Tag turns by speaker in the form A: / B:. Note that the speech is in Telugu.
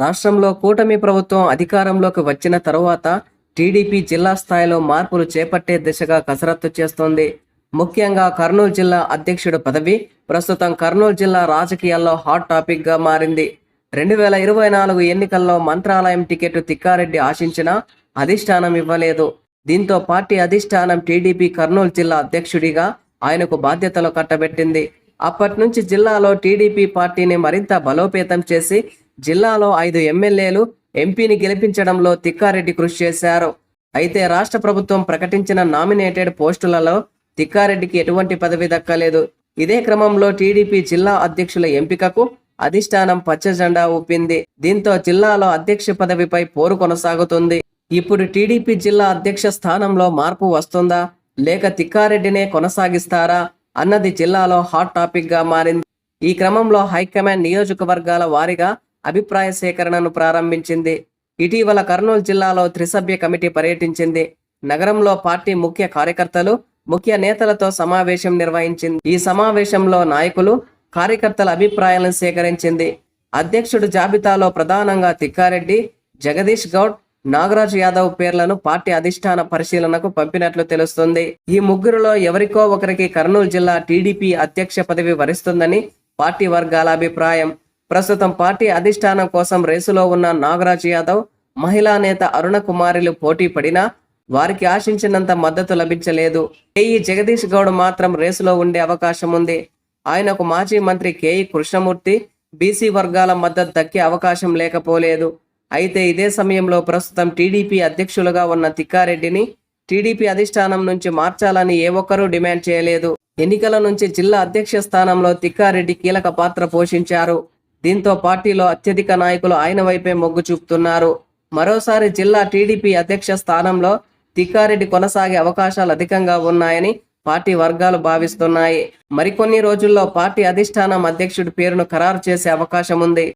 A: రాష్ట్రంలో కూటమి ప్రభుత్వం అధికారంలోకి వచ్చిన తరువాత టీడీపీ జిల్లా స్థాయిలో మార్పులు చేపట్టే దిశగా కసరత్తు చేస్తోంది. ముఖ్యంగా కర్నూలు జిల్లా అధ్యక్షుడు పదవి ప్రస్తుతం కర్నూలు జిల్లా రాజకీయాల్లో హాట్ టాపిక్గా మారింది. రెండు వేల ఇరవై నాలుగు ఎన్నికల్లో మంత్రాలయం టికెట్ తిక్కారెడ్డి ఆశించినా అధిష్టానం ఇవ్వలేదు. దీంతో పార్టీ అధిష్టానం టీడీపీ కర్నూలు జిల్లా అధ్యక్షుడిగా ఆయనకు బాధ్యతలు కట్టబెట్టింది. అప్పటి నుంచి జిల్లాలో టీడీపీ పార్టీని మరింత బలోపేతం చేసి జిల్లాలో ఐదు ఎమ్మెల్యేలు ఎంపీని గెలిపించడంలో తిక్కారెడ్డి కృషి చేశారు. అయితే రాష్ట్ర ప్రభుత్వం ప్రకటించిన నామినేటెడ్ పోస్టులలో తిక్కారెడ్డికి ఎటువంటి పదవి దక్కలేదు. ఇదే క్రమంలో టీడీపీ జిల్లా అధ్యక్షుల ఎంపికకు అధిష్టానం పచ్చ జెండా ఊపింది. దీంతో జిల్లాలో అధ్యక్ష పదవిపై పోరు కొనసాగుతుంది. ఇప్పుడు టీడీపీ జిల్లా అధ్యక్ష స్థానంలో మార్పు వస్తుందా? లేక తిక్కారెడ్డినే కొనసాగిస్తారా? అన్నది జిల్లాలో హాట్ టాపిక్గా మారింది. ఈ క్రమంలో హైకమాండ్ నియోజకవర్గాల వారీగా అభిప్రాయ సేకరణను ప్రారంభించింది. ఇటీవల కర్నూలు జిల్లాలో త్రిసభ్య కమిటీ పర్యటించింది. నగరంలో పార్టీ ముఖ్య కార్యకర్తలు ముఖ్య నేతలతో సమావేశం నిర్వహించింది. ఈ సమావేశంలో నాయకులు కార్యకర్తల అభిప్రాయాలను సేకరించింది. అధ్యక్షుడు జాబితాలో ప్రధానంగా తిక్కారెడ్డి జగదీష్ గౌడ్ నాగరాజు యాదవ్ పేర్లను పార్టీ అధిష్టాన పరిశీలనకు పంపినట్లు తెలుస్తుంది. ఈ ముగ్గురులో ఎవరికో ఒకరికి కర్నూలు జిల్లా టీడీపీ అధ్యక్ష పదవి వరిస్తుందని పార్టీ వర్గాల అభిప్రాయం. ప్రస్తుతం పార్టీ అధిష్టానం కోసం రేసులో ఉన్న నాగరాజ్ యాదవ్ మహిళా నేత అరుణ కుమారిలు పోటీ పడినా వారికి ఆశించినంత మద్దతు లభించలేదు. కేఈ జగదీష్ గౌడ్ మాత్రం రేసులో ఉండే అవకాశం ఉంది. ఆయనకు మాజీ మంత్రి కేఈ కృష్ణమూర్తి బీసీ వర్గాల మద్దతు దక్కే అవకాశం లేకపోలేదు. అయితే ఇదే సమయంలో ప్రస్తుతం టీడీపీ అధ్యక్షులుగా ఉన్న తిక్కారెడ్డిని టీడీపీ అధిష్టానం నుంచి మార్చాలని ఏ ఒక్కరూ డిమాండ్ చేయలేదు. ఎన్నికల నుంచి జిల్లా అధ్యక్ష స్థానంలో తిక్కారెడ్డి కీలక పాత్ర పోషించారు. దీంతో పార్టీలో అత్యధిక నాయకులు ఆయన వైపే మొగ్గు చూపుతున్నారు. మరోసారి జిల్లా టీడీపీ అధ్యక్ష స్థానంలో తిక్కారెడ్డి కొనసాగే అవకాశాలు అధికంగా ఉన్నాయని పార్టీ వర్గాలు భావిస్తున్నాయి. మరికొన్ని రోజుల్లో పార్టీ అధిష్టానం అధ్యక్షుడి పేరును ఖరారు చేసే అవకాశం ఉంది.